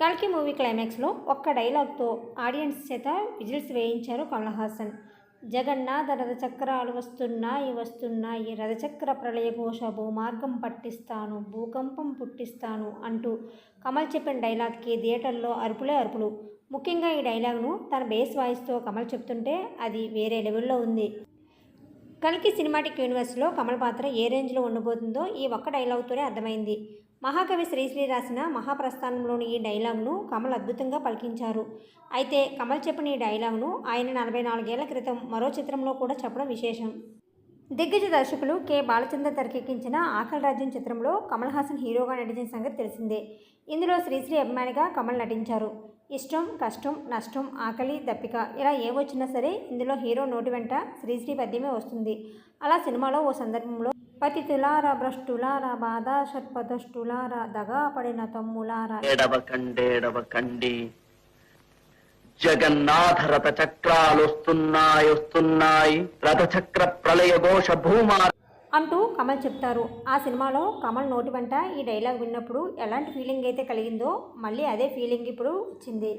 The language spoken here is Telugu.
కల్కి మూవీ క్లైమాక్స్లో ఒక్క డైలాగ్తో ఆడియన్స్ చేత విజిల్స్ వేయించారు కమల్ హాసన్. జగన్నాథ రథచక్రాలు వస్తున్నాయి వస్తున్నాయి. రథచక్ర ప్రళయ ఘోష భూమార్గం పట్టిస్తాను భూకంపం పుట్టిస్తాను అంటూ కమల్ చెప్పిన డైలాగ్కి థియేటర్లో అరుపులే అరుపులు. ముఖ్యంగా ఈ డైలాగ్ను తన బేస్ వాయిస్తో కమల్ చెప్తుంటే అది వేరే లెవెల్లో ఉంది. కల్కి సినిమాటిక్ యూనివర్స్లో కమల్ పాత్ర ఏ రేంజ్లో ఉండబోతుందో ఈ ఒక్క డైలాగ్తోనే అర్థమైంది. మహాకవి శ్రీశ్రీ రాసిన మహాప్రస్థానంలోని ఈ డైలాగ్ను కమల్ అద్భుతంగా పలికించారు. అయితే కమల్ చెప్పిన ఈ డైలాగ్ను ఆయన నలభై నాలుగేళ్ళ క్రితం మరో చిత్రంలో కూడా చెప్పడం విశేషం. దిగ్గజ దర్శకులు కె. బాలచంద్ర తెరకెక్కించిన ఆకలి రాజ్యం చిత్రంలో కమల్ హాసన్ హీరోగా నటించిన సంగతి తెలిసిందే. ఇందులో శ్రీశ్రీ అభిమానిగా కమల్ నటించారు. ఇష్టం కష్టం నష్టం ఆకలి దప్పిక ఇలా ఏ వచ్చినా సరే ఇందులో హీరో నోటి వెంట శ్రీశ్రీ పద్యమే వస్తుంది. అలా సినిమాలో ఓ సందర్భంలో పతి పతితులారా భ్రష్టులారా బాధ షట్పదష్టులారా దగా పడిన తమ్ములారా. జగన్నాథ రథ చక్రాలు వస్తున్నాయి. వస్తున్నాయి రథచక్ర ప్రళయ ఘోష భూమా అంటూ కమల్ చెప్తారు. ఆ సినిమాలో కమల్ నోటి వెంట ఈ డైలాగ్ విన్నప్పుడు ఎలాంటి ఫీలింగ్ అయితే కలిగిందో మళ్ళీ అదే ఫీలింగ్ ఇప్పుడు వచ్చింది.